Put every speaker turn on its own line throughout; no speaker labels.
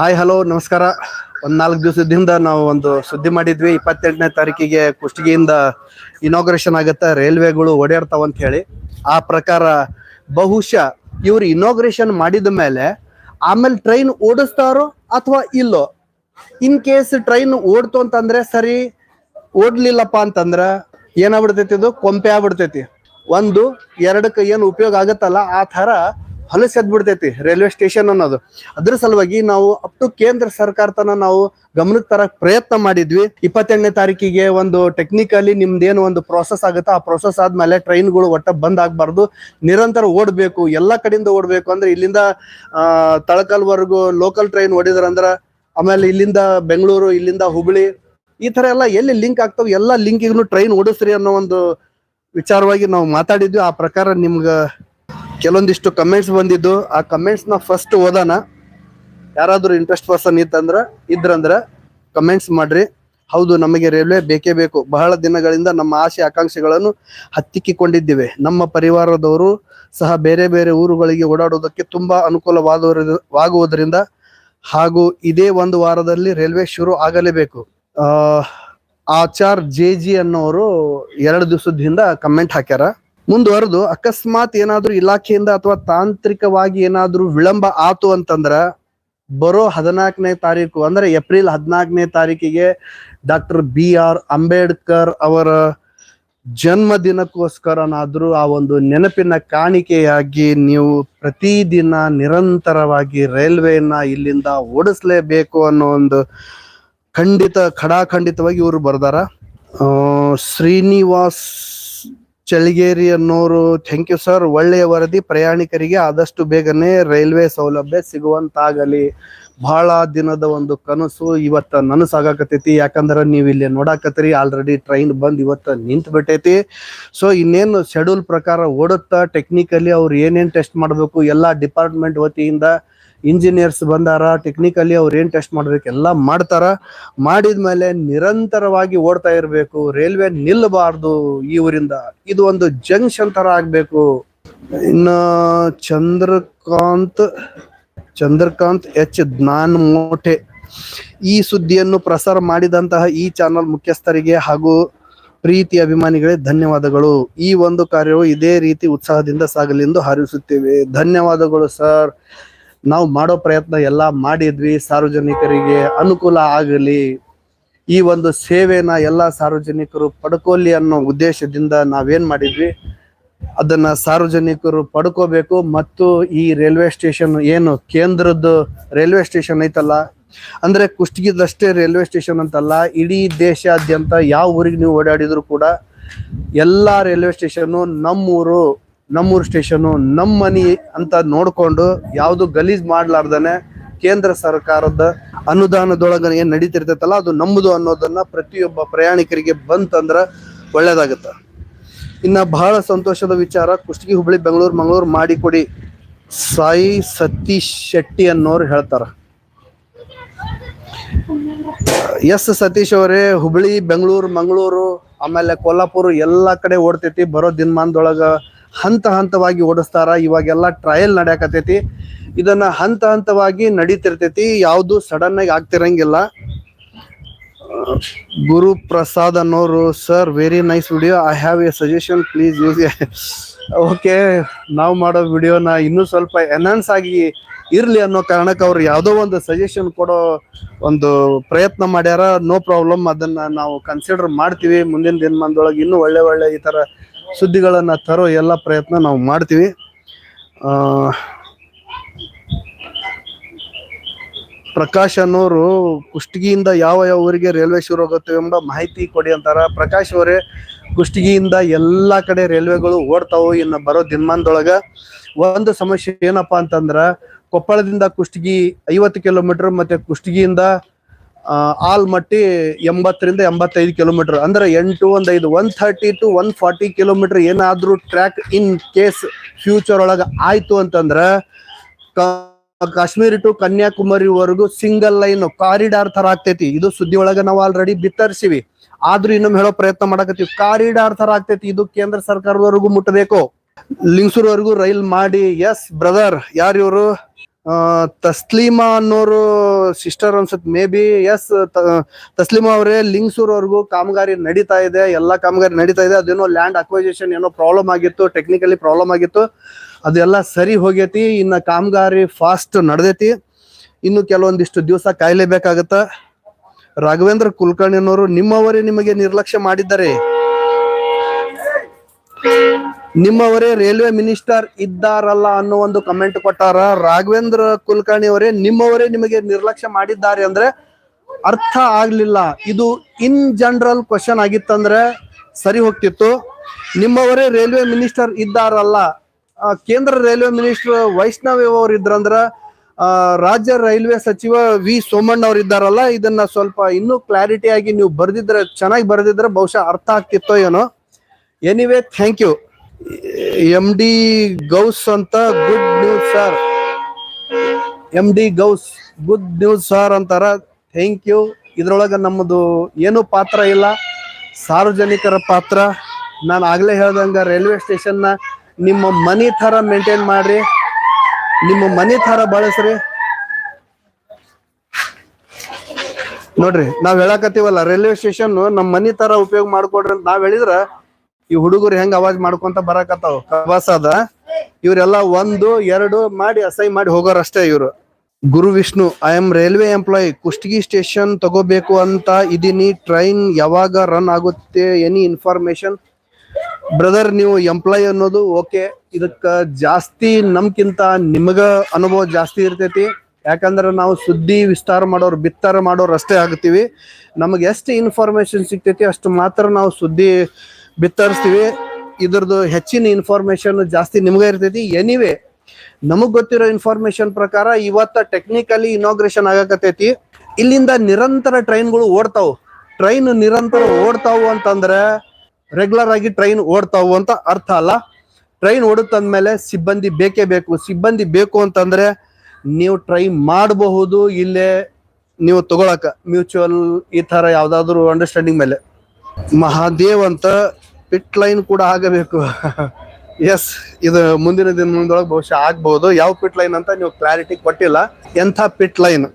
Hi hello ನಮಸ್ಕಾರ. ಒಂದ್ ನಾಲ್ಕು ದಿವಸದಿಂದ ನಾವು ಒಂದು ಸುದ್ದಿ ಮಾಡಿದ್ವಿ. ಇಪ್ಪತ್ತೆಂಟನೇ ತಾರೀಕಿಗೆ ಕುಷ್ಟಗಿಯಿಂದ ಇನಾಗ್ರೇಷನ್ ಆಗತ್ತೆ ರೈಲ್ವೆಗಳು ಓಡಾಡ್ತಾವ ಅಂತ ಹೇಳಿ. ಆ ಪ್ರಕಾರ ಬಹುಶಃ ಇವ್ರು ಇನಾಗ್ರೇಷನ್ ಮಾಡಿದ ಮೇಲೆ ಆಮೇಲೆ ಟ್ರೈನ್ ಓಡಿಸ್ತಾರೋ ಅಥವಾ ಇಲ್ಲೋ? ಇನ್ ಕೇಸ್ ಟ್ರೈನ್ ಓಡ್ತು ಅಂತಂದ್ರೆ ಸರಿ, ಓಡ್ಲಿಲ್ಲಪ್ಪ ಅಂತಂದ್ರ ಏನಾಗ್ಬಿಡ್ತೈತಿ ಇದು? ಕೊಂಪೆ ಆಗ್ಬಿಡ್ತೈತಿ. ಒಂದು ಎರಡಕ್ಕೆ ಏನು ಉಪಯೋಗ ಆಗತ್ತಲ್ಲ? ಆ ತರ ಹೊಲಸ್ ಎದ್ಬಿಡ್ತೈತಿ ರೈಲ್ವೆ ಸ್ಟೇಷನ್ ಅನ್ನೋದು. ಅದ್ರ ಸಲುವಾಗಿ ನಾವು ಅಪ್ ಟು ಕೇಂದ್ರ ಸರ್ಕಾರ ತನ ನಾವು ಗಮನಕ್ಕೆ ತರಕ್ ಪ್ರಯತ್ನ ಮಾಡಿದ್ವಿ. ಇಪ್ಪತ್ತೆಂಟನೇ ತಾರೀಕಿಗೆ ಒಂದು ಟೆಕ್ನಿಕಲಿ ನಿಮ್ದೇನು ಒಂದು ಪ್ರೋಸೆಸ್ ಆಗುತ್ತೆ ಆ ಪ್ರೋಸೆಸ್ ಆದ್ಮೇಲೆ ಟ್ರೈನ್ಗಳು ಒಟ್ಟ ಬಂದ್ ಆಗ್ಬಾರ್ದು. ನಿರಂತರ ಓಡಬೇಕು, ಎಲ್ಲಾ ಕಡೆಯಿಂದ ಓಡಬೇಕು ಅಂದ್ರೆ ಇಲ್ಲಿಂದ ತಳಕಲ್ವರೆಗೂ ಲೋಕಲ್ ಟ್ರೈನ್ ಓಡಿದ್ರಂದ್ರ ಆಮೇಲೆ ಇಲ್ಲಿಂದ ಬೆಂಗಳೂರು, ಇಲ್ಲಿಂದ ಹುಬ್ಳಿ, ಈ ತರ ಎಲ್ಲ ಎಲ್ಲಿ ಲಿಂಕ್ ಆಗ್ತಾವ, ಎಲ್ಲಾ ಲಿಂಕಿಗೂ ಟ್ರೈನ್ ಓಡಿಸ್ರಿ ಅನ್ನೋ ಒಂದು ವಿಚಾರವಾಗಿ ನಾವು ಮಾತಾಡಿದ್ವಿ. ಆ ಪ್ರಕಾರ ನಿಮ್ಗ ಕೆಲವೊಂದಿಷ್ಟು ಕಮೆಂಟ್ಸ್ ಬಂದಿದ್ದು. ಆ ಕಮೆಂಟ್ಸ್ನ ಫಸ್ಟ್ ಓದಾನ ಯಾರಾದ್ರೂ ಇಂಟ್ರೆಸ್ಟ್ ಪರ್ಸನ್ ಇತ್ತಂದ್ರ, ಇದ್ರಂದ್ರ ಕಮೆಂಟ್ಸ್ ಮಾಡ್ರಿ. ಹೌದು, ನಮಗೆ ರೈಲ್ವೆ ಬೇಕೇ ಬೇಕು. ಬಹಳ ದಿನಗಳಿಂದ ನಮ್ಮ ಆಸೆ, ಆಕಾಂಕ್ಷೆಗಳನ್ನು ಹತ್ತಿಕ್ಕಿಕೊಂಡಿದ್ದೇವೆ. ನಮ್ಮ ಪರಿವಾರದವರು ಸಹ ಬೇರೆ ಬೇರೆ ಊರುಗಳಿಗೆ ಓಡಾಡುವುದಕ್ಕೆ ತುಂಬಾ ಅನುಕೂಲವಾಗುವುದರಿಂದ ಹಾಗೂ ಇದೇ ಒಂದು ವಾರದಲ್ಲಿ ರೈಲ್ವೆ ಶುರು ಆಗಲೇಬೇಕು. ಆಚಾರ್ ಜೆ ಜಿ ಅನ್ನೋರು ಎರಡು ದಿವಸದಿಂದ ಕಮೆಂಟ್ ಹಾಕ್ಯಾರ. ಮುಂದುವರೆದು, ಅಕಸ್ಮಾತ್ ಏನಾದ್ರೂ ಇಲಾಖೆಯಿಂದ ಅಥವಾ ತಾಂತ್ರಿಕವಾಗಿ ಏನಾದ್ರೂ ವಿಳಂಬ ಆತು ಅಂತಂದ್ರ, ಬರೋ ಹದಿನಾಲ್ಕನೇ ತಾರೀಕು, ಅಂದ್ರೆ ಏಪ್ರಿಲ್ ಹದಿನಾಲ್ಕನೇ ತಾರೀಕಿಗೆ ಡಾಕ್ಟರ್ ಬಿ ಆರ್ ಅಂಬೇಡ್ಕರ್ ಅವರ ಜನ್ಮ ದಿನಕ್ಕೋಸ್ಕರನಾದ್ರೂ ಆ ಒಂದು ನೆನಪಿನ ಕಾಣಿಕೆಯಾಗಿ ನೀವು ಪ್ರತಿದಿನ ನಿರಂತರವಾಗಿ ರೈಲ್ವೆಯನ್ನ ಇಲ್ಲಿಂದ ಓಡಿಸ್ಲೇಬೇಕು ಅನ್ನೋ ಒಂದು ಖಂಡಿತ, ಖಡಾಖಂಡಿತವಾಗಿ ಇವರು ಬರ್ದಾರ. ಶ್ರೀನಿವಾಸ್ ಚಳಿಗೇರಿ ಅನ್ನೋರು ಥ್ಯಾಂಕ್ ಯು ಸರ್ ಒಳ್ಳೆಯ ವರದಿ ಪ್ರಯಾಣಿಕರಿಗೆ ಆದಷ್ಟು ಬೇಗನೆ ರೈಲ್ವೆ ಸೌಲಭ್ಯ ಸಿಗುವಂತಾಗಲಿ. ಬಹಳ ದಿನದ ಒಂದು ಕನಸು ಇವತ್ತ ನನಸಾಗಕತೈತಿ ಯಾಕಂದ್ರೆ ನೀವು ಇಲ್ಲಿ ನೋಡಾಕತ್ತೀರಿ ಆಲ್ರೆಡಿ ಟ್ರೈನ್ ಬಂದ್ ಇವತ್ತ ನಿಂತು ಬಿಟ್ಟೈತಿ ಸೊ ಇನ್ನೇನು ಶೆಡ್ಯೂಲ್ ಪ್ರಕಾರ ಓಡುತ್ತಾ ಟೆಕ್ನಿಕಲಿ ಅವ್ರು ಏನೇನ್ ಟೆಸ್ಟ್ ಮಾಡಬೇಕು, ಎಲ್ಲಾ ಡಿಪಾರ್ಟ್ಮೆಂಟ್ ವತಿಯಿಂದ ಇಂಜಿನಿಯರ್ಸ್ ಬಂದಾರ ಟೆಕ್ನಿಕಲಿ ಅವ್ರು ಏನು ಟೆಸ್ಟ್ ಮಾಡ್ಬೇಕು, ಎಲ್ಲ ಮಾಡ್ತಾರ. ಮಾಡಿದ್ಮೇಲೆ ನಿರಂತರವಾಗಿ ಓಡ್ತಾ ಇರಬೇಕು ರೈಲ್ವೆ ನಿಲ್ಲಬಾರ್ದು ಈ ಊರಿಂದ. ಇದು ಒಂದು ಜಂಕ್ಷನ್ ತರ ಆಗ್ಬೇಕು. ಇನ್ನು ಚಂದ್ರಕಾಂತ್ ಚಂದ್ರಕಾಂತ್ ಎಚ್ ಜ್ಞಾನ್ ಮೋಟೆ ಈ ಸುದ್ದಿಯನ್ನು ಪ್ರಸಾರ ಮಾಡಿದಂತಹ ಈ ಚಾನಲ್ ಮುಖ್ಯಸ್ಥರಿಗೆ ಹಾಗೂ ಪ್ರೀತಿ ಅಭಿಮಾನಿಗಳೇ ಧನ್ಯವಾದಗಳು. ಈ ಒಂದು ಕಾರ್ಯವು ಇದೇ ರೀತಿ ಉತ್ಸಾಹದಿಂದ ಸಾಗಲಿ ಎಂದು ಹಾರೈಸುತ್ತೇವೆ. ಧನ್ಯವಾದಗಳು ಸರ್ ನಾವು ಮಾಡೋ ಪ್ರಯತ್ನ ಎಲ್ಲ ಮಾಡಿದ್ವಿ. ಸಾರ್ವಜನಿಕರಿಗೆ ಅನುಕೂಲ ಆಗಲಿ. ಈ ಒಂದು ಸೇವೆನ ಎಲ್ಲ ಸಾರ್ವಜನಿಕರು ಪಡ್ಕೊಳ್ಳಿ ಅನ್ನೋ ಉದ್ದೇಶದಿಂದ ನಾವೇನ್ ಮಾಡಿದ್ವಿ. ಅದನ್ನ ಸಾರ್ವಜನಿಕರು ಪಡ್ಕೋಬೇಕು. ಮತ್ತು ಈ ರೈಲ್ವೆ ಸ್ಟೇಷನ್ ಏನು ಕೇಂದ್ರದ ರೈಲ್ವೆ ಸ್ಟೇಷನ್ ಐತಲ್ಲ, ಅಂದ್ರೆ ಕುಷ್ಟಗಿದಷ್ಟೇ ರೈಲ್ವೆ ಸ್ಟೇಷನ್ ಅಂತಲ್ಲ, ಇಡೀ ದೇಶಾದ್ಯಂತ ಯಾವ ಊರಿಗೆ ನೀವು ಓಡಾಡಿದ್ರು ಕೂಡ ಎಲ್ಲಾ ರೈಲ್ವೆ ಸ್ಟೇಷನ್ ನಮ್ಮೂರು ನಮ್ಮೂರು ಸ್ಟೇಷನು ನಮ್ಮ ಮನಿ ಅಂತ ನೋಡಿಕೊಂಡು ಯಾವುದು ಗಲೀಜ್ ಮಾಡ್ಲಾರ್ದನೆ ಕೇಂದ್ರ ಸರ್ಕಾರದ ಅನುದಾನದೊಳಗ ಏನು ನಡೀತಿರ್ತೈತಲ್ಲ, ಅದು ನಮ್ಮದು ಅನ್ನೋದನ್ನ ಪ್ರತಿಯೊಬ್ಬ ಪ್ರಯಾಣಿಕರಿಗೆ ಬಂತಂದ್ರ ಒಳ್ಳೇದಾಗತ್ತ. ಇನ್ನ ಬಹಳ ಸಂತೋಷದ ವಿಚಾರ, ಕುಷ್ಟಗಿ, ಹುಬ್ಳಿ, ಬೆಂಗಳೂರು, ಮಂಗಳೂರು ಮಾಡಿಕೊಡಿ ಸಾಯಿ ಸತೀಶ್ ಶೆಟ್ಟಿ ಅನ್ನೋರು ಹೇಳ್ತಾರ. ಎಸ್ ಸತೀಶ್ ಅವರೇ, ಹುಬ್ಳಿ, ಬೆಂಗಳೂರು, ಮಂಗಳೂರು, ಆಮೇಲೆ ಕೊಲ್ಲಾಪುರ ಎಲ್ಲಾ ಕಡೆ ಓಡ್ತೈತಿ, ಬರೋ ದಿನಮಾನದೊಳಗ ಹಂತ ಹಂತವಾಗಿ ಓಡಿಸ್ತಾರ. ಇವಾಗೆಲ್ಲ ಟ್ರಯಲ್ ನಡೆಯಕತೈತಿ ಇದನ್ನ ಹಂತ ಹಂತವಾಗಿ ನಡೀತಿರ್ತೈತಿ. ಯಾವುದು ಸಡನ್ ಆಗಿ ಆಗ್ತಿರಂಗಿಲ್ಲ. ಗುರು ಪ್ರಸಾದ್ ಅನ್ನೋರು sir very nice video I have a suggestion please use okay ನಾವು ಮಾಡೋ ವಿಡಿಯೋನ ಇನ್ನೂ ಸ್ವಲ್ಪ ಎನ್ಹಾನ್ಸ್ ಆಗಿ ಇರ್ಲಿ ಅನ್ನೋ ಕಾರಣಕ್ಕೆ ಅವ್ರು ಯಾವುದೋ ಒಂದು ಸಜೆಷನ್ ಕೊಡೋ ಒಂದು ಪ್ರಯತ್ನ ಮಾಡ್ಯಾರ. ನೋ ಪ್ರಾಬ್ಲಮ್ ಅದನ್ನ ನಾವು ಕನ್ಸಿಡರ್ ಮಾಡ್ತೀವಿ. ಮುಂದಿನ ದಿನಮಾನದೊಳಗೆ ಇನ್ನೂ ಒಳ್ಳೆ ಒಳ್ಳೆ ಈ ತರ ಸುದ್ದಿಗಳನ್ನ ತರೋ ಎಲ್ಲ ಪ್ರಯತ್ನ ನಾವು ಮಾಡ್ತೀವಿ. ಪ್ರಕಾಶ್ ಅನ್ನೋರು ಕುಷ್ಟಗಿಯಿಂದ ಯಾವ ಯಾವ ಊರಿಗೆ ರೈಲ್ವೆ ಶುರು ಆಗುತ್ತೆ ಎಂಬ ಮಾಹಿತಿ ಕೊಡಿ ಅಂತಾರ. ಪ್ರಕಾಶ್ ಅವರೇ ಕುಷ್ಟಗಿಯಿಂದ ಎಲ್ಲಾ ಕಡೆ ರೈಲ್ವೆಗಳು ಓಡ್ತಾವು, ಇನ್ನು ಬರೋ ದಿನಮಾನದೊಳಗ. ಒಂದು ಸಮಸ್ಯೆ ಏನಪ್ಪಾ ಅಂತಂದ್ರ, ಕೊಪ್ಪಳದಿಂದ ಕುಷ್ಟಗಿ ಐವತ್ತು ಕಿಲೋಮೀಟರ್ ಮತ್ತೆ ಕುಷ್ಟಗಿಯಿಂದ ಆ, ಆಲ್ಮಟ್ಟಿ ಎಂಬತ್ತರಿಂದ ಎಂಬತ್ತೈದು ಕಿಲೋಮೀಟರ್ ಅಂದ್ರೆ ಎಂಟು ಒಂದು ಐದು one thirty two one forty kilometre ಏನಾದ್ರೂ ಟ್ರ್ಯಾಕ್ ಇನ್ ಕೇಸ್ ಫ್ಯೂಚರ್ ಒಳಗ ಆಯ್ತು ಅಂತಂದ್ರ ಕಾಶ್ಮೀರಿ ಟು ಕನ್ಯಾಕುಮಾರಿವರೆಗೂ ಸಿಂಗಲ್ ಲೈನ್ ಕಾರಿಡಾರ್ ತರ ಆಗ್ತೈತಿ. ಇದು ಸುದ್ದಿ ಒಳಗ ನಾವು ಆಲ್ರೆಡಿ ಬಿತ್ತರಿಸಿವಿ. ಆದ್ರೂ ಇನ್ನೊಮ್ಮೆ ಹೇಳೋ ಪ್ರಯತ್ನ ಮಾಡಕತ್ತೀವಿ. ಕಾರಿಡಾರ್ ತರ ಆಗ್ತೈತಿ. ಇದು ಕೇಂದ್ರ ಸರ್ಕಾರದವರೆಗೂ ಮುಟ್ಟಬೇಕು. ಲಿಂಗ್ಸೂರ್ವರೆಗೂ ರೈಲ್ ಮಾಡಿ. ಎಸ್ ಬ್ರದರ್ ಯಾರು ಇವರು? ತಸ್ಲೀಮಾ ಅನ್ನೋರು ಸಿಸ್ಟರ್ ಅನ್ಸುತ್ತೆ. ಮೇ ಬಿ ಎಸ್ ತಸ್ಲೀಮಾ ಅವರೇ ಲಿಂಗ್ಸೂರ್ವರೆಗೂ ಕಾಮಗಾರಿ ನಡೀತಾ ಇದೆ. ಎಲ್ಲಾ ಕಾಮಗಾರಿ ನಡೀತಾ ಇದೆ. ಅದೇನೋ ಲ್ಯಾಂಡ್ ಅಕ್ವೈಸೇಷನ್ ಏನೋ ಪ್ರಾಬ್ಲಮ್ ಆಗಿತ್ತು ಟೆಕ್ನಿಕಲಿ ಪ್ರಾಬ್ಲಮ್ ಆಗಿತ್ತು. ಅದೆಲ್ಲ ಸರಿ ಹೋಗೈತಿ. ಇನ್ನ ಕಾಮಗಾರಿ ಫಾಸ್ಟ್ ನಡೆದೈತಿ. ಇನ್ನು ಕೆಲವೊಂದಿಷ್ಟು ದಿವಸ ಕಾಯ್ಲೇಬೇಕಾಗತ್ತ ರಾಘವೇಂದ್ರ ಕುಲಕರ್ಣಿ ಅನ್ನೋರು ನಿಮ್ಮವರೇ ನಿಮಗೆ ನಿರ್ಲಕ್ಷ್ಯ ಮಾಡಿದ್ದಾರೆ. ನಿಮ್ಮವರೇ ರೈಲ್ವೆ ಮಿನಿಸ್ಟರ್ ಇದ್ದಾರಲ್ಲ ಅನ್ನೋ ಒಂದು ಕಮೆಂಟ್ ಕೊಟ್ಟಾರ ರಾಘವೇಂದ್ರ ಕುಲಕರ್ಣಿ ಅವರೇ, ನಿಮ್ಮವರೇ ನಿಮಗೆ ನಿರ್ಲಕ್ಷ್ಯ ಮಾಡಿದ್ದಾರೆ ಅಂದ್ರೆ ಅರ್ಥ ಆಗ್ಲಿಲ್ಲ. ಇದು ಇನ್ ಜನರಲ್ ಕ್ವಶನ್ ಆಗಿತ್ತಂದ್ರೆ ಸರಿ ಹೋಗ್ತಿತ್ತು. ನಿಮ್ಮವರೇ ರೈಲ್ವೆ ಮಿನಿಸ್ಟರ್ ಇದ್ದಾರಲ್ಲ ಕೇಂದ್ರ ರೈಲ್ವೆ ಮಿನಿಸ್ಟರ್ ವೈಷ್ಣವ್ ಅವರು ಇದ್ರಂದ್ರ ರಾಜ್ಯ ರೈಲ್ವೆ ಸಚಿವ ವಿ ಸೋಮಣ್ಣ ಅವ್ರು ಇದ್ದಾರಲ್ಲ, ಇದನ್ನ ಸ್ವಲ್ಪ ಇನ್ನೂ ಕ್ಲಾರಿಟಿ ಆಗಿ ನೀವು ಬರ್ದಿದ್ರೆ, ಚೆನ್ನಾಗಿ ಬರ್ದಿದ್ರೆ ಬಹುಶಃ ಅರ್ಥ ಆಗ್ತಿತ್ತೋ ಏನೋ. Anyway thank you M D Ghouse ಅಂತ good news sir M D Ghouse good news sir ಅಂತಾರ. ಥ್ಯಾಂಕ್ ಯು ಇದ್ರೊಳಗ ನಮ್ಮದು ಏನು ಪಾತ್ರ ಇಲ್ಲ. ಸಾರ್ವಜನಿಕರ ಪಾತ್ರ. ನಾನು ಆಗ್ಲೇ ಹೇಳ್ದಂಗ ರೈಲ್ವೆ ಸ್ಟೇಷನ್ನ ನಿಮ್ಮ ಮನಿ ಥರ ಮೇಂಟೈನ್ ಮಾಡ್ರಿ. ನಿಮ್ಮ ಮನಿ ಥರ ಬಳಸ್ರಿ. ನೋಡ್ರಿ, ನಾವ್ ಹೇಳಾಕತ್ತೀವಲ್ಲ ರೈಲ್ವೆ ಸ್ಟೇಷನ್ ನಮ್ಮ ಮನಿ ತರ ಉಪಯೋಗ ಮಾಡ್ಕೊಡ್ರಿ ಅಂತ ನಾವ್ ಹೇಳಿದ್ರ ಈ ಹುಡುಗರು ಹೆಂಗ್ ಅವಾಜ್ ಮಾಡ್ಕೊಂತ ಬರಾಕತ್ತಾವ? ಪ್ರವಾಸ ಅದ. ಇವ್ರೆಲ್ಲಾ ಒಂದು, ಎರಡು ಮಾಡಿ ಅಸೈ ಮಾಡಿ ಹೋಗೋರಷ್ಟೇ ಇವ್ರು. Guru Vishnu I am railway employee Kushtagi station ತಗೋಬೇಕು ಅಂತ ಇದೀನಿ. ಟ್ರೈನ್ ಯಾವಾಗ ರನ್ ಆಗುತ್ತೆ? ಎನಿ ಇನ್ಫಾರ್ಮೇಶನ್ ಬ್ರದರ್ ನೀವು ಎಂಪ್ಲಾಯ್ ಅನ್ನೋದು ಓಕೆ ಇದಕ್ಕ ಜಾಸ್ತಿ ನಮ್ಕಿಂತ ನಿಮಗ ಅನುಭವ ಜಾಸ್ತಿ ಇರ್ತೈತಿ. ಯಾಕಂದ್ರೆ ನಾವು ಸುದ್ದಿ ವಿಸ್ತಾರ ಮಾಡೋರು, ಬಿತ್ತಾರ ಮಾಡೋರು ಅಷ್ಟೇ ಆಗ್ತೀವಿ. ನಮಗೆ ಎಷ್ಟು ಇನ್ಫಾರ್ಮೇಶನ್ ಸಿಗ್ತೈತಿ ಅಷ್ಟು ಮಾತ್ರ ನಾವು ಸುದ್ದಿ ಬಿತ್ತರಿಸ್ತೀವಿ. ಇದ್ರದ್ದು ಹೆಚ್ಚಿನ ಇನ್ಫಾರ್ಮೇಶನ್ ಜಾಸ್ತಿ ನಿಮ್ಗೆ ಇರ್ತೈತಿ. ಎನಿವೆ ನಮಗ್ ಗೊತ್ತಿರೋ ಇನ್ಫಾರ್ಮೇಶನ್ ಪ್ರಕಾರ ಇವತ್ತ ಟೆಕ್ನಿಕಲಿ ಇನಾಗ್ರೇಷನ್ ಆಗಕತೈತಿ ಇಲ್ಲಿಂದ ನಿರಂತರ ಟ್ರೈನ್ಗಳು ಓಡ್ತಾವ್. ಟ್ರೈನ್ ನಿರಂತರ ಓಡ್ತಾವು ಅಂತಂದ್ರೆ ರೆಗ್ಯುಲರ್ ಆಗಿ ಟ್ರೈನ್ ಓಡ್ತಾವು ಅಂತ ಅರ್ಥ ಅಲ್ಲ. ಟ್ರೈನ್ ಓಡುತ್ತಂದ್ಮೇಲೆ ಸಿಬ್ಬಂದಿ ಬೇಕೇ ಬೇಕು. ಸಿಬ್ಬಂದಿ ಬೇಕು ಅಂತಂದ್ರೆ ನೀವು ಟ್ರೈ ಮಾಡಬಹುದು ಇಲ್ಲೇ ನೀವು ತಗೊಳಕ. ಮ್ಯೂಚುವಲ್ ಈ ತರ ಯಾವ್ದಾದ್ರು ಅಂಡರ್ಸ್ಟ್ಯಾಂಡಿಂಗ್ ಮೇಲೆ. ಮಹಾದೇವ್ ಅಂತ ಪಿಟ್ ಲೈನ್ ಕೂಡ ಆಗಬೇಕು. ಎಸ್ ಇದು ಮುಂದಿನ ದಿನದೊಳಗೆ ಬಹುಶಃ ಆಗ್ಬಹುದು ಯಾವ ಪಿಟ್ ಲೈನ್ ಅಂತ ನೀವು ಕ್ಲಾರಿಟಿ ಕೊಟ್ಟಿಲ್ಲ. ಎಂಥ pit line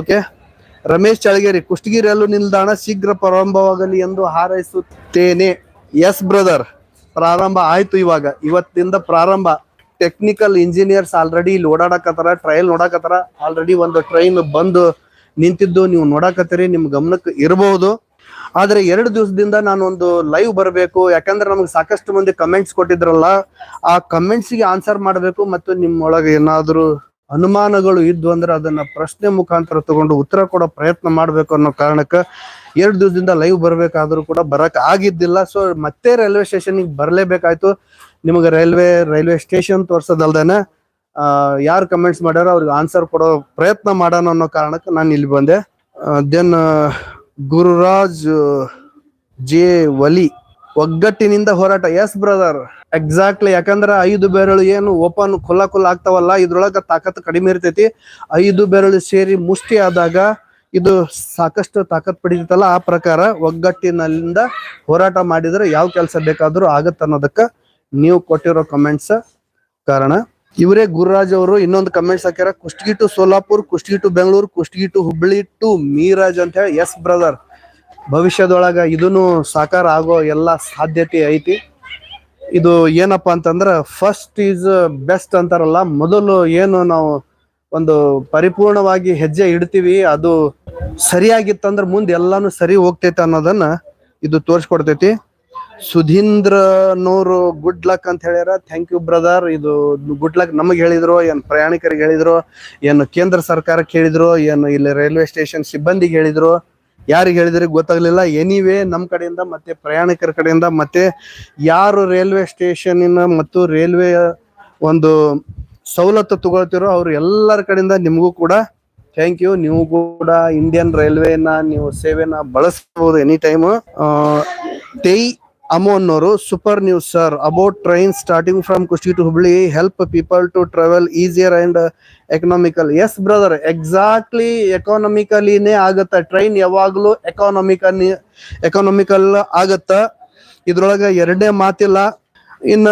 okay Ramesh Chalageri Kushtagi ರೈಲು ನಿಲ್ದಾಣ ಶೀಘ್ರ ಪ್ರಾರಂಭವಾಗಲಿ ಎಂದು ಹಾರೈಸುತ್ತೇನೆ. ಎಸ್ ಬ್ರದರ್ ಪ್ರಾರಂಭ ಆಯ್ತು ಇವಾಗ. ಇವತ್ತಿಂದ ಪ್ರಾರಂಭ. ಟೆಕ್ನಿಕಲ್ ಇಂಜಿನಿಯರ್ಸ್ ಆಲ್ರೆಡಿ ಇಲ್ಲಿ ಓಡಾಡಕತ್ತಾರ ಟ್ರಯಲ್ ನೋಡಕತ್ತಾರ. ಆಲ್ರೆಡಿ ಒಂದು ಟ್ರೈನ್ ಬಂದು ನಿಂತಿದ್ದು. ನೀವು ನೋಡಕತ್ತೀರಿ ನಿಮ್ ಗಮನಕ್ಕೆ ಇರಬಹುದು ಆದ್ರೆ ಎರಡು ದಿವಸದಿಂದ ನಾನು ಒಂದು ಲೈವ್ ಬರಬೇಕು. ಯಾಕಂದ್ರೆ ನಮ್ಗೆ ಸಾಕಷ್ಟು ಮಂದಿ ಕಮೆಂಟ್ಸ್ ಕೊಟ್ಟಿದ್ರಲ್ಲ, ಆ ಕಮೆಂಟ್ಸ್ಗೆ ಆನ್ಸರ್ ಮಾಡಬೇಕು ಮತ್ತು ನಿಮ್ಮೊಳಗೆ ಏನಾದರೂ ಅನುಮಾನಗಳು ಇದ್ವು ಅಂದ್ರೆ ಅದನ್ನ ಪ್ರಶ್ನೆ ಮುಖಾಂತರ ತಗೊಂಡು ಉತ್ತರ ಕೊಡೋ ಪ್ರಯತ್ನ ಮಾಡ್ಬೇಕು ಅನ್ನೋ ಕಾರಣಕ್ಕೆ ಎರಡು ದಿವಸದಿಂದ ಲೈವ್ ಬರ್ಬೇಕಾದ್ರೂ ಕೂಡ ಬರಕ್ ಆಗಿದ್ದಿಲ್ಲ. ಸೊ ಮತ್ತೆ ರೈಲ್ವೆ ಸ್ಟೇಷನ್ಗೆ ಬರಲೇಬೇಕಾಯ್ತು. ನಿಮಗೆ ರೈಲ್ವೆ ರೈಲ್ವೆ ಸ್ಟೇಷನ್ ತೋರ್ಸೋದಲ್ದೇನೆ ಯಾರು ಕಮೆಂಟ್ಸ್ ಮಾಡ್ಯಾರ ಅವ್ರಿಗೆ ಆನ್ಸರ್ ಕೊಡೋ ಪ್ರಯತ್ನ ಮಾಡೋಣ ಅನ್ನೋ ಕಾರಣಕ್ಕೆ ನಾನು ಇಲ್ಲಿ ಬಂದೆ ದೆನ್ ಗುರುರಾಜ್ ಜೆ. ವಲಿ ಒಗ್ಗಟ್ಟಿನಿಂದ ಹೋರಾಟ. ಎಸ್ ಬ್ರದರ್ ಎಕ್ಸಾಕ್ಟ್ಲಿ ಯಾಕಂದ್ರೆ ಐದು ಬೆರಳು ಏನು ಓಪನ್ ಖುಲ್ಲಾ ಖುಲ್ಲಾ ಆಗ್ತಾವಲ್ಲ, ಇದ್ರೊಳಗ ತಾಕತ್ ಕಡಿಮೆ ಇರ್ತೈತಿ. ಐದು ಬೆರಳು ಸೇರಿ ಮುಷ್ಟಿ ಆದಾಗ ಇದು ಸಾಕಷ್ಟು ತಾಕತ್ ಪಡಿತೈತಲ್ಲ, ಆ ಪ್ರಕಾರ ಒಗ್ಗಟ್ಟಿನಿಂದ ಹೋರಾಟ ಮಾಡಿದ್ರೆ ಯಾವ ಕೆಲಸ ಬೇಕಾದ್ರೂ ಆಗತ್ತ ಅನ್ನೋದಕ್ಕೆ ನೀವು ಕೊಟ್ಟಿರೋ ಕಮೆಂಟ್ಸ್ ಕಾರಣ. ಇವರೇ ಗುರುರಾಜ್ ಅವರು, ಇನ್ನೊಂದು ಕಮೆಂಟ್ಸ್ ಹಾಕ್ಯಾರ Kushtagi to Solapur Kushtagi to Bengaluru Kushtagi to Hubli to Miraj ಅಂತ ಹೇಳಿ, ಎಸ್ ಬ್ರದರ್. ಭವಿಷ್ಯದೊಳಗ ಇದನ್ನು ಸಾಕಾರ ಆಗೋ ಎಲ್ಲ ಸಾಧ್ಯತೆ ಐತಿ. ಇದು ಏನಪ್ಪಾ ಅಂತಂದ್ರ ಫಸ್ಟ್ ಈಸ್ ಬೆಸ್ಟ್ ಅಂತಾರಲ್ಲ, ಮೊದಲು ಏನು ನಾವು ಒಂದು ಪರಿಪೂರ್ಣವಾಗಿ ಹೆಜ್ಜೆ ಇಡ್ತೀವಿ, ಅದು ಸರಿಯಾಗಿತ್ತಂದ್ರ ಮುಂದೆ ಎಲ್ಲಾನು ಸರಿ ಹೋಗ್ತೈತೆ ಅನ್ನೋದನ್ನ ಇದು ತೋರಿಸ್ಕೊಡ್ತೈತಿ. ಸುಧೀಂದ್ರನವರು ಗುಡ್ ಲಕ್ ಅಂತ ಹೇಳ್ಯಾರ. ಥ್ಯಾಂಕ್ ಯು ಬ್ರದರ್ ಇದು ಗುಡ್ ಲಕ್ ನಮಗೆ ಹೇಳಿದ್ರು, ಏನು ಪ್ರಯಾಣಿಕರಿಗೆ ಹೇಳಿದ್ರು, ಏನು ಕೇಂದ್ರ ಸರ್ಕಾರಕ್ಕೆ ಹೇಳಿದ್ರು, ಏನು ಇಲ್ಲಿ ರೈಲ್ವೆ ಸ್ಟೇಷನ್ ಸಿಬ್ಬಂದಿಗೆ ಹೇಳಿದ್ರು. ಯಾರಿಗೆ ಹೇಳಿದ್ರೆ ಗೊತ್ತಾಗ್ಲಿಲ್ಲ. ಎನಿವೇ ನಮ್ಮ ಕಡೆಯಿಂದ ಮತ್ತೆ ಪ್ರಯಾಣಿಕರ ಕಡೆಯಿಂದ ಮತ್ತೆ ಯಾರು ರೈಲ್ವೆ ಸ್ಟೇಷನಿನ ಮತ್ತು ರೈಲ್ವೆ ಒಂದು ಸವಲತ್ತು ತಗೊಳ್ತಿರೋ ಅವ್ರು ಎಲ್ಲರ ಕಡೆಯಿಂದ ನಿಮಗೂ ಕೂಡ ಥ್ಯಾಂಕ್ ಯು ನೀವು ಕೂಡ ಇಂಡಿಯನ್ ರೈಲ್ವೆನ ನೀವು ಸೇವೆನ ಬಳಸಬಹುದು ಎನಿ ಟೈಮ್ ತೈ ಅಮೋನ್ನವರು super news sir about train starting from Kushtagi to Hubli help people to travel easier and economical yes brother exactly ಎಕಾನಮಿಕಲಿನೇ ಆಗತ್ತ. ಟ್ರೈನ್ ಯಾವಾಗಲೂ ಎಕಾನಮಿಕಲ್ ಎಕಾನಮಿಕಲ್ ಆಗತ್ತ. ಇದ್ರೊಳಗೆ ಎರಡೇ ಮಾತಿಲ್ಲ. ಇನ್ನ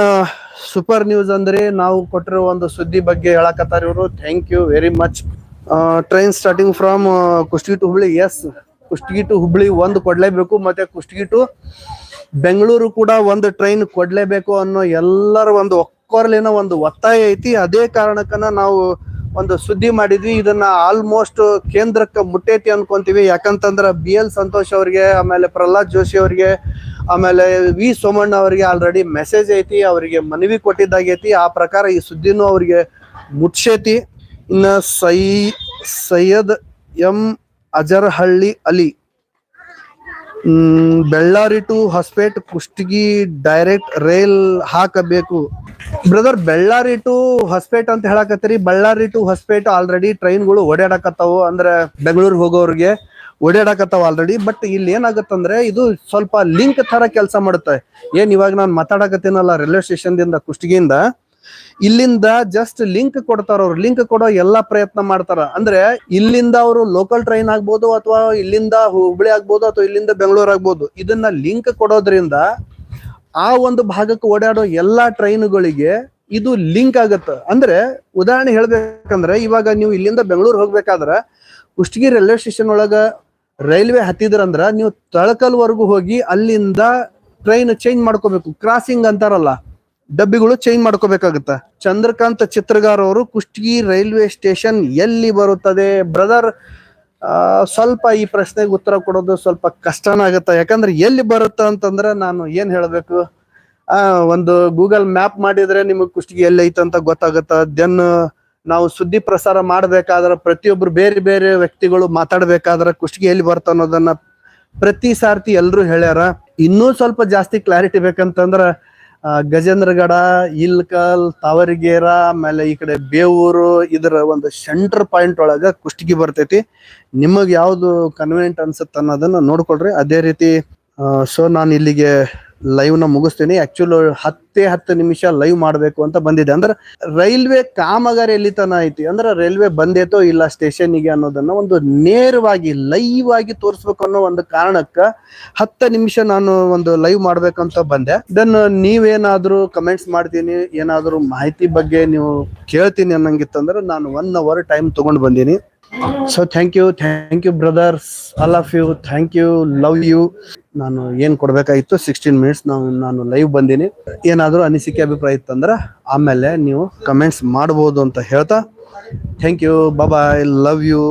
ಸೂಪರ್ ನ್ಯೂಸ್ ಅಂದ್ರೆ ನಾವು ಕೊಟ್ಟಿರೋ ಒಂದು ಸುದ್ದಿ ಬಗ್ಗೆ ಹೇಳಕತ್ತಾರ ಇವರು. Thank you very much train starting from Kushtagi to Hubli yes Kushtagi to Hubli ಒಂದು ಕೊಡ್ಲೇಬೇಕು, ಮತ್ತೆ ಕುಷ್ಟಗಿ ಟು ಬೆಂಗಳೂರು ಕೂಡ ಒಂದು ಟ್ರೈನ್ ಕೊಡ್ಲೇಬೇಕು ಅನ್ನೋ ಎಲ್ಲರ ಒಂದು ಒಕ್ಕೊರಲಿನ ಒಂದು ಒತ್ತಾಯ ಐತಿ. ಅದೇ ಕಾರಣಕ್ಕನ ನಾವು ಒಂದು ಸುದ್ದಿ ಮಾಡಿದ್ವಿ. ಇದನ್ನ ಆಲ್ಮೋಸ್ಟ್ ಕೇಂದ್ರಕ್ಕೆ ಮುಟ್ಟೈತಿ ಅನ್ಕೊಂತೀವಿ. ಯಾಕಂತಂದ್ರ ಬಿ ಎಲ್ ಸಂತೋಷ್ ಅವ್ರಿಗೆ, ಆಮೇಲೆ ಪ್ರಹ್ಲಾದ್ ಜೋಶಿ ಅವ್ರಿಗೆ, ಆಮೇಲೆ ವಿ ಸೋಮಣ್ಣ ಅವರಿಗೆ ಆಲ್ರೆಡಿ ಮೆಸೇಜ್ ಐತಿ. ಅವರಿಗೆ ಮನವಿ ಕೊಟ್ಟಿದ್ದಾಗೈತಿ. ಆ ಪ್ರಕಾರ ಈ ಸುದ್ದಿನೂ ಅವರಿಗೆ ಮುಟ್ಸೈತಿ. ಇನ್ನ ಸೈ, Syed M ಅಜರ್ಹಳ್ಳಿ Ali Bellary to Hospet Kushtagi direct rail ಹಾಕಬೇಕು. ಬ್ರದರ್ ಬೆಳ್ಳಾರಿ ಟು ಹೊಸಪೇಟ್ ಅಂತ ಹೇಳಕತ್ತೀರಿ. ಬಳ್ಳಾರಿ ಟು ಹೊಸಪೇಟ್ ಆಲ್ರೆಡಿ ಟ್ರೈನ್ಗಳು ಓಡಾಡಕತ್ತಾವು. ಅಂದ್ರೆ ಬೆಂಗಳೂರು ಹೋಗೋರಿಗೆ ಓಡಾಡಕತ್ತಾವ ಆಲ್ರೆಡಿ ಬಟ್ ಇಲ್ಲಿ ಏನಾಗತ್ತಂದ್ರೆ ಇದು ಸ್ವಲ್ಪ ಲಿಂಕ್ ತರ ಕೆಲಸ ಮಾಡುತ್ತೆ. ಏನ್ ಇವಾಗ ನಾನು ಮಾತಾಡಕತ್ತೀನಲ್ಲ ರೈಲ್ವೆ ಸ್ಟೇಷನ್ ದಿಂದ, ಕುಷ್ಟಗಿಯಿಂದ. ಇಲ್ಲಿಂದ ಜಸ್ಟ್ ಲಿಂಕ್ ಕೊಡ್ತಾರ ಅವ್ರು. ಲಿಂಕ್ ಕೊಡೋ ಎಲ್ಲಾ ಪ್ರಯತ್ನ ಮಾಡ್ತಾರ. ಅಂದ್ರೆ ಇಲ್ಲಿಂದ ಅವರು ಲೋಕಲ್ ಟ್ರೈನ್ ಆಗ್ಬೋದು ಅಥವಾ ಇಲ್ಲಿಂದ ಹುಬ್ಳಿ ಆಗ್ಬೋದು ಅಥವಾ ಇಲ್ಲಿಂದ ಬೆಂಗಳೂರು ಆಗ್ಬೋದು. ಇದನ್ನ ಲಿಂಕ್ ಕೊಡೋದ್ರಿಂದ ಆ ಒಂದು ಭಾಗಕ್ಕೆ ಓಡಾಡೋ ಎಲ್ಲಾ ಟ್ರೈನ್ಗಳಿಗೆ ಇದು ಲಿಂಕ್ ಆಗತ್ತ. ಅಂದ್ರೆ ಉದಾಹರಣೆ ಹೇಳ್ಬೇಕಂದ್ರೆ ಇವಾಗ ನೀವು ಇಲ್ಲಿಂದ ಬೆಂಗಳೂರು ಹೋಗ್ಬೇಕಾದ್ರ ಕುಷ್ಟಗಿ ರೈಲ್ವೆ ಸ್ಟೇಷನ್ ಒಳಗ ರೈಲ್ವೆ ಹತ್ತಿದ್ರಂದ್ರ ನೀವು ತಳಕಲ್ವರೆಗೂ ಹೋಗಿ ಅಲ್ಲಿಂದ ಟ್ರೈನ್ ಚೇಂಜ್ ಮಾಡ್ಕೋಬೇಕು. ಕ್ರಾಸಿಂಗ್ ಅಂತಾರಲ್ಲ. ಡಬ್ಬಿಗಳು ಚೇಂಜ್ ಮಾಡ್ಕೋಬೇಕಾಗತ್ತ? ಚಂದ್ರಕಾಂತ್ ಚಿತ್ರಗಾರ್ ಅವರು ಕುಷ್ಟಗಿ ರೈಲ್ವೆ ಸ್ಟೇಷನ್ ಎಲ್ಲಿ ಬರುತ್ತದೆ? ಬ್ರದರ್ ಸ್ವಲ್ಪ ಈ ಪ್ರಶ್ನೆಗೆ ಉತ್ತರ ಕೊಡೋದು ಸ್ವಲ್ಪ ಕಷ್ಟನ ಆಗತ್ತ? ಯಾಕಂದ್ರೆ ಎಲ್ಲಿ ಬರುತ್ತ ಅಂತಂದ್ರೆ ನಾನು ಏನ್ ಹೇಳ್ಬೇಕು? ಒಂದು ಗೂಗಲ್ ಮ್ಯಾಪ್ ಮಾಡಿದ್ರೆ ನಿಮಗೆ ಕುಷ್ಟಗಿ ಎಲ್ಲಿ ಅಂತ ಗೊತ್ತಾಗತ್ತ? ದೆನ್ ನಾವು ಸುದ್ದಿ ಪ್ರಸಾರ ಮಾಡಬೇಕಾದ್ರೆ ಪ್ರತಿಯೊಬ್ರು ಬೇರೆ ಬೇರೆ ವ್ಯಕ್ತಿಗಳು ಮಾತಾಡಬೇಕಾದ್ರೆ ಕುಷ್ಟಗಿ ಎಲ್ಲಿ ಬರ್ತ ಅನ್ನೋದನ್ನ ಪ್ರತಿ ಸಾರ್ತಿ ಎಲ್ರು ಹೇಳ್ಯಾರ. ಇನ್ನೂ ಸ್ವಲ್ಪ ಜಾಸ್ತಿ ಕ್ಲಾರಿಟಿ ಬೇಕಂತಂದ್ರ ಗಜೇಂದ್ರಗಡ, ಇಲ್ಕಲ್, ತಾವರಿಗೇರ, ಆಮೇಲೆ ಈ ಕಡೆ ಬೇವೂರು, ಇದರ ಒಂದು ಸೆಂಟರ್ ಪಾಯಿಂಟ್ ಒಳಗ ಕುಷ್ಟಗಿ ಬರ್ತೈತಿ. ನಿಮಗ್ ಯಾವ್ದು ಕನ್ವೀನಿಯಂಟ್ ಅನ್ಸುತ್ತೆ ಅನ್ನೋದನ್ನ ನೋಡ್ಕೊಳ್ರಿ. ಅದೇ ರೀತಿ ಸೊ ನಾನು ಇಲ್ಲಿಗೆ ಲೈವ್ನ ಮುಗಿಸ್ತೀನಿ. ಆಕ್ಚುಲ್ ಹತ್ತೇ ಹತ್ತು ನಿಮಿಷ ಲೈವ್ ಮಾಡಬೇಕು ಅಂತ ಬಂದಿದೆ. ಅಂದ್ರೆ ರೈಲ್ವೆ ಕಾಮಗಾರಿ ಎಲ್ಲಿ ತನ ಐತಿ. ಅಂದ್ರೆ ರೈಲ್ವೆ ಬಂದೇತೋ ಇಲ್ಲ ಸ್ಟೇಷನ್ಗೆ ಅನ್ನೋದನ್ನ ಒಂದು ನೇರವಾಗಿ ಲೈವ್ ಆಗಿ ತೋರಿಸ್ಬೇಕು ಅನ್ನೋ ಒಂದು ಕಾರಣಕ್ಕ ಹತ್ತು ನಿಮಿಷ ನಾನು ಒಂದು ಲೈವ್ ಮಾಡ್ಬೇಕಂತ ಬಂದೆ. ದೆನ್ ನೀವೇನಾದ್ರೂ ಕಮೆಂಟ್ಸ್ ಮಾಡ್ತೀನಿ. ಏನಾದ್ರೂ ಮಾಹಿತಿ ಬಗ್ಗೆ ನೀವು ಕೇಳ್ತೀನಿ ಅನ್ನಂಗಿತ್ತಂದ್ರೆ ನಾನು ಒನ್ ಅವರ್ ಟೈಮ್ ತಗೊಂಡು ಬಂದೀನಿ. So thank you thank you brothers all of you thank you love you ನಾನು ಏನ್ ಕೊಡ್ಬೇಕಾಗಿತ್ತು? ಸಿಕ್ಸ್ಟೀನ್ ಮಿನಿಟ್ಸ್ ನಾನು ನಾನು ಲೈವ್ ಬಂದೀನಿ. ಏನಾದ್ರೂ ಅನಿಸಿಕೆ, ಅಭಿಪ್ರಾಯ ಇತ್ತಂದ್ರೆ ಆಮೇಲೆ ನೀವು ಕಮೆಂಟ್ಸ್ ಮಾಡ್ಬೋದು ಅಂತ ಹೇಳ್ತಾ. Thank you bye love you